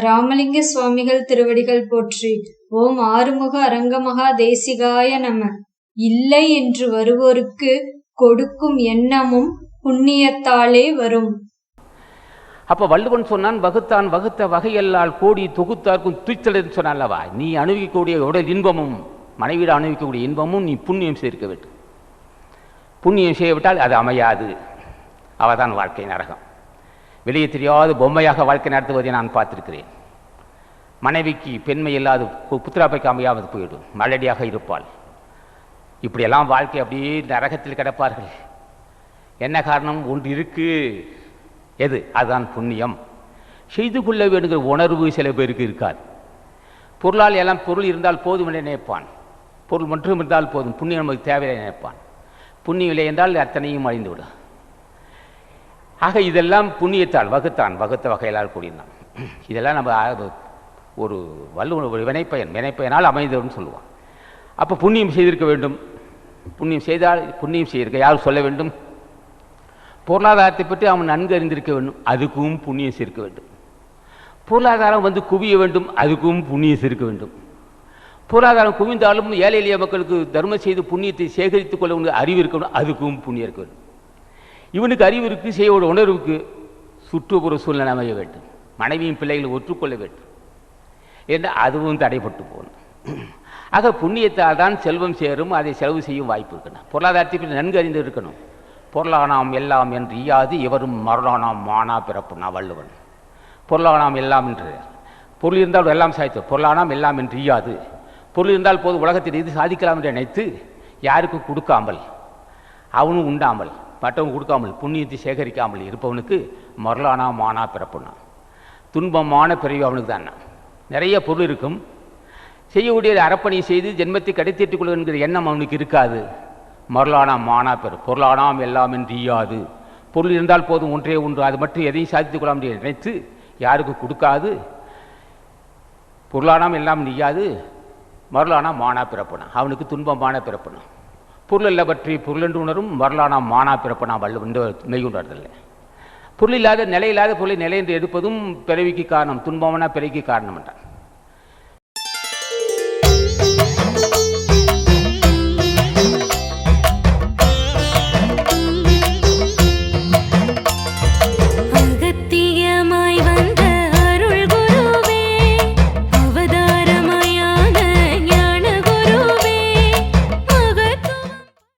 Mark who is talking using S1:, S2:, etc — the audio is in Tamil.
S1: ராமலிங்க சுவாமிகள் திருவடிகள் போற்றி ஓம் ஆறுமுக அரங்கமகா தேசிகாய நம. இல்லை என்று வருவோருக்கு கொடுக்கும் எண்ணமும் புண்ணியத்தாலே வரும்.
S2: அப்போ வள்ளுவன் சொன்னான் வகுத்தான் வகுத்த வகையல்லால் கோடி தொகுத்தார்க்கும் துய்த்தலன்னு சொன்னான்லவா நீ அனுபவிக்கக்கூடிய உடல் இன்பமும் மனைவியில் அணுவிக்கக்கூடிய இன்பமும் நீ புண்ணியம் சேர்க்க வேண்டும். புண்ணியம் செய்யவிட்டால் அது அமையாது. அவதான் வாழ்க்கை நரகம். வெளியே தெரியாத பொம்மையாக வாழ்க்கை நடத்துவதை நான் பார்த்திருக்கிறேன். மனைவிக்கு பெண்மை இல்லாது பு- புத்திராப்பைக்கு அமையாமல் போயிடும். மலடியாக இருப்பாள். இப்படியெல்லாம் வாழ்க்கை அப்படியே நரகத்தில் கிடப்பார்கள். என்ன காரணம்? ஒன்று இருக்கு. எது? அதுதான் புண்ணியம். செய்து கொள்ள வேண்டுகிற உணர்வு சில பேருக்கு இருக்காது. பொருளால் எல்லாம் பொருள் இருந்தால் போதும் என்று நினைப்பான். பொருள் மட்டும் இருந்தால் போதும். புண்ணியம் நமக்கு தேவையில்லை நினைப்பான். புண்ணியம் இல்லை என்றால் அத்தனையும் அழிந்துவிடும். ஆக இதெல்லாம் புண்ணியத்தால் வகுத்தான் வகுத்த வகையிலால் கூடினான் இதெல்லாம் நம்ம ஒரு வல்லுவர் ஒரு வினைப்பயன் வினைப்பயனால் அமைந்ததுன்னு சொல்லுவான். அப்போ புண்ணியம் செய்திருக்க வேண்டும். புண்ணியம் செய்தால் புண்ணியம் செய்திருக்க யார் சொல்ல வேண்டும். பொருளாதாரத்தை பற்றி அவன் நன்கு அறிந்திருக்க வேண்டும். அதுக்கும் புண்ணியம் சேர்க்க வேண்டும். பொருளாதாரம் வந்து குவிய வேண்டும். அதுக்கும் புண்ணியம் சேர்க்க வேண்டும். பொருளாதாரம் குவிந்தாலும் ஏழை எளிய மக்களுக்கு தர்மம் செய்து புண்ணியத்தை சேகரித்துக் கொள்ள அறிவு இருக்கணும். அதுக்கும் புண்ணியம் இருக்க வேண்டும். இவனுக்கு அறிவு இருக்குது செய்யோட உணர்வுக்கு சுற்றுப்புற சூழ்நிலை அமைய வேண்டும். மனைவியும் பிள்ளைகளை ஒற்றுக்கொள்ள வேண்டும். என்று அதுவும் தடைப்பட்டு போகணும் ஆக புண்ணியத்தால் தான் செல்வம் சேரும் அதை செலவு செய்யும் வாய்ப்பு இருக்கணும் பொருளாதாரத்தை பற்றி நன்கு அறிந்து இருக்கணும். பொருளானாம் எல்லாம் என்று ஈயாது இவரும் மரணானாம் மானா பிறப்புனா வள்ளுவன். பொருளானாம் எல்லாம் என்று. பொருள் இருந்தால் எல்லாம் சாய்த்து. பொருளானாம் எல்லாம் என்று ஈயாது. பொருள் இருந்தால் போது உலகத்தில் இது சாதிக்கலாம் என்று நினைத்து யாருக்கும் கொடுக்காமல் அவனும் உண்டாமல் மற்றவங்க கொடுக்காமல் புண்ணியத்தை சேகரிக்காமல் இருப்பவனுக்கு மரளானா மானா பிறப்புனா துன்பமான பிறவி அவனுக்கு தான் நிறைய பொருள் இருக்கும். செய்யக்கூடியது அறப்பணி செய்து ஜென்மத்தை கடைத்தீட்டுக் கொள்கிற எண்ணம் அவனுக்கு இருக்காது. மரலானா மானா பெரு பொருளானாம் எல்லாம் என்று ஈயாது. பொருள் இருந்தால் போதும் ஒன்றே ஒன்று. அது மட்டும் எதையும் சாதித்துக் கொள்ள முடியாது. நினைத்து யாருக்கும் கொடுக்காது? பொருளானாம் எல்லாம் நீயாது மருளானா மானா பிறப்பனா அவனுக்கு துன்பமான பிறப்பனா பொருளல்ல பற்றி பொருளென்று உணரும் வரலானா மானா பிறப்பனா வள்ளுவன் மெய்யுண்டாடுதல்ல பொருள் இல்லாத நிலையில்லாத பொருளை நிலை என்று எடுப்பதும் பிறவிக்கு காரணம் துன்பமான பிறவிக்கு காரணம் என்றான்